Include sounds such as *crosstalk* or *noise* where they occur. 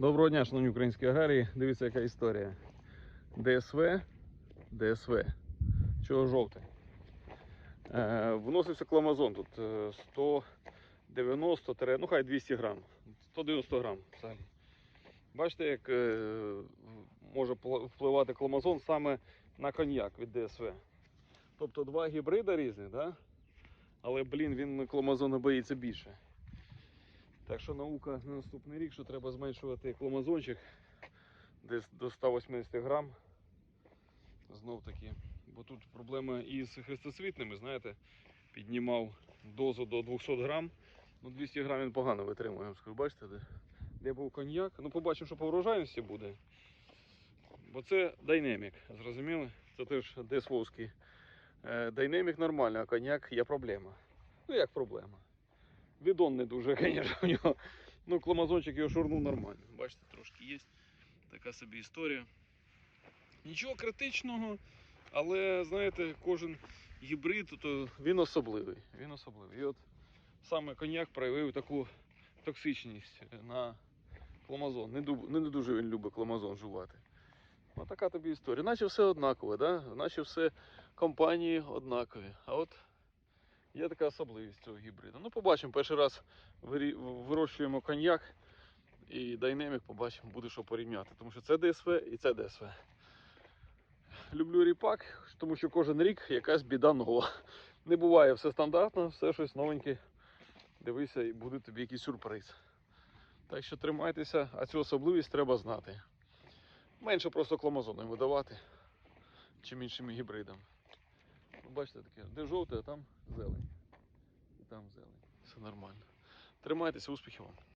Доброго дня, шановні українські аграрії. Дивіться, яка історія. ДСВ, ДСВ. Чого жовтий? Е, вносився кламазон тут е, 190, ну хай 200 грам. 190 грам взагалі. Бачите, як е, може впливати кламазон саме на коньяк від ДСВ. Тобто два гібрида різних, да? але блін, він кламазону боїться більше. Так що наука на наступний рік, що треба зменшувати кломазончик десь до 180 грам. Знов таки. Бо тут проблема із хрестоцвітними, знаєте, піднімав дозу до 200 грам. Ну 200 грам він погано витримує. Бачите, де, де був коньяк. Ну побачимо, що по врожайності буде. Бо це дайнемік, зрозуміли? Це теж десвовський. Е, Дайнемік нормально, а коньяк є проблема. Ну як проблема? Відон не дуже, *laughs* звісно, у нього. Ну, кламазончик його шурнув нормально. Бачите, трошки є. Така собі історія. Нічого критичного, але знаєте, кожен гібрид, то він особливий. Він особливий. І от саме коньяк проявив таку токсичність на кламазон. Не, не дуже він любить кламазон жувати. Ось така тобі історія. Наче все однакове, да? наче все компанії однакові. А от Є така особливість цього гібриду. Ну, побачимо. Перший раз вирощуємо коньяк і дайнемік, побачимо, буде що порівняти. Тому що це ДСВ і це ДСВ. Люблю ріпак, тому що кожен рік якась біда нова. Не буває все стандартно, все щось новеньке. Дивися, і буде тобі якийсь сюрприз. Так що тримайтеся, а цю особливість треба знати. Менше просто кломазоном видавати, чим іншими гібридами. Бачите таке, де жовте, а там зелень. І там зелень. Все нормально. Тримайтеся, успіхів вам.